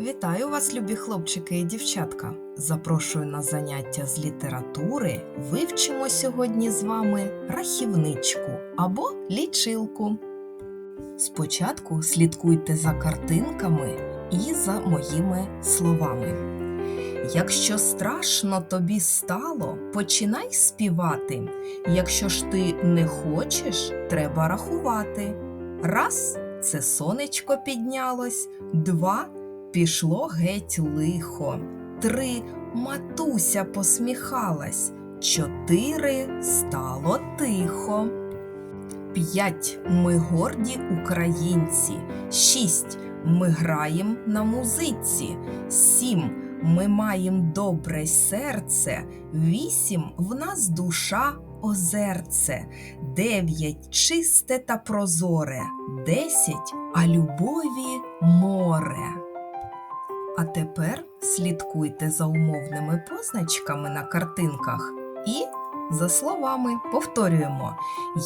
Вітаю вас, любі хлопчики і дівчатка! Запрошую на заняття з літератури. Вивчимо сьогодні з вами рахівничку або лічилку. Спочатку слідкуйте за картинками і за моїми словами. Якщо страшно тобі стало, починай співати. Якщо ж ти не хочеш, треба рахувати. Раз це сонечко піднялось, два пішло геть лихо. Три матуся посміхалась, чотири стало тихо. П'ять ми горді українці, шість ми граєм на музиці, сім ми маєм добре серце, вісім в нас душа озерце, дев'ять чисте та прозоре, десять а любові море. А тепер слідкуйте за умовними позначками на картинках і за словами повторюємо: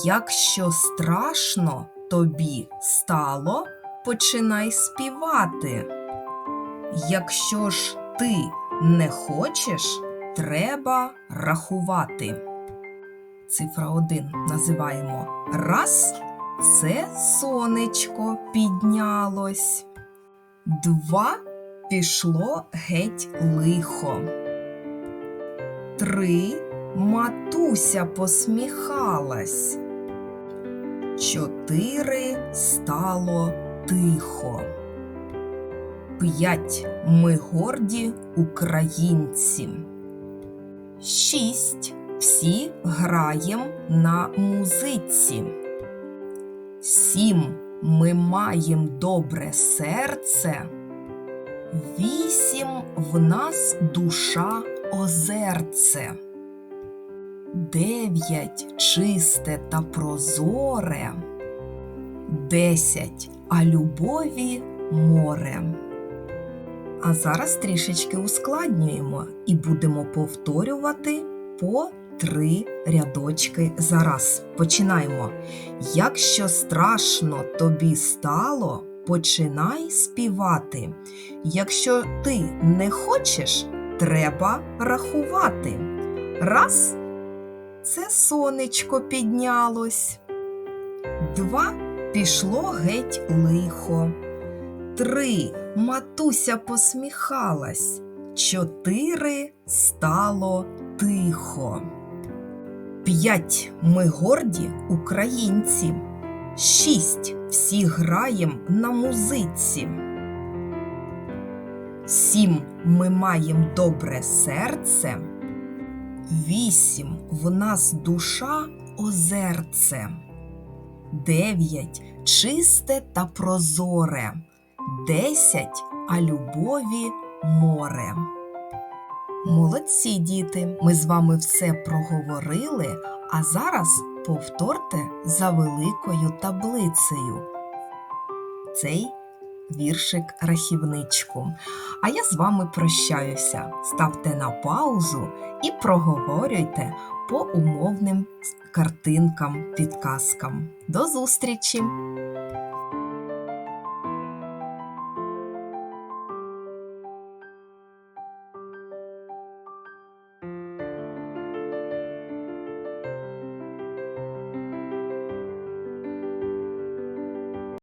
якщо страшно тобі стало, починай співати. Якщо ж ти не хочеш, треба рахувати. Цифра 1 називаємо раз. Це сонечко піднялось. Два пішло геть лихо. Три матуся посміхалась. Чотири стало тихо. П'ять ми горді українці. Шість всі граєм на музиці. Сім ми маєм добре серце. Вісім в нас душа озерце. Дев'ять чисте та прозоре. Десять а любові море. А зараз трішечки ускладнюємо і будемо повторювати по три рядочки за раз. Починаємо. Якщо страшно тобі стало, починай співати. Якщо ти не хочеш, треба рахувати. Раз це сонечко піднялось. Два пішло геть лихо. Три матуся посміхалась. Чотири стало тихо. П'ять ми горді українці. Шість всі граєм на музиці. Сім ми маєм добре серце. Вісім в нас душа озерце. Дев'ять чисте та прозоре. Десять а любові море. Молодці діти, ми з вами все проговорили, а зараз повторте за великою таблицею цей віршик рахівничку. А я з вами прощаюся. Ставте на паузу і проговорюйте по умовним картинкам, підказкам. До зустрічі!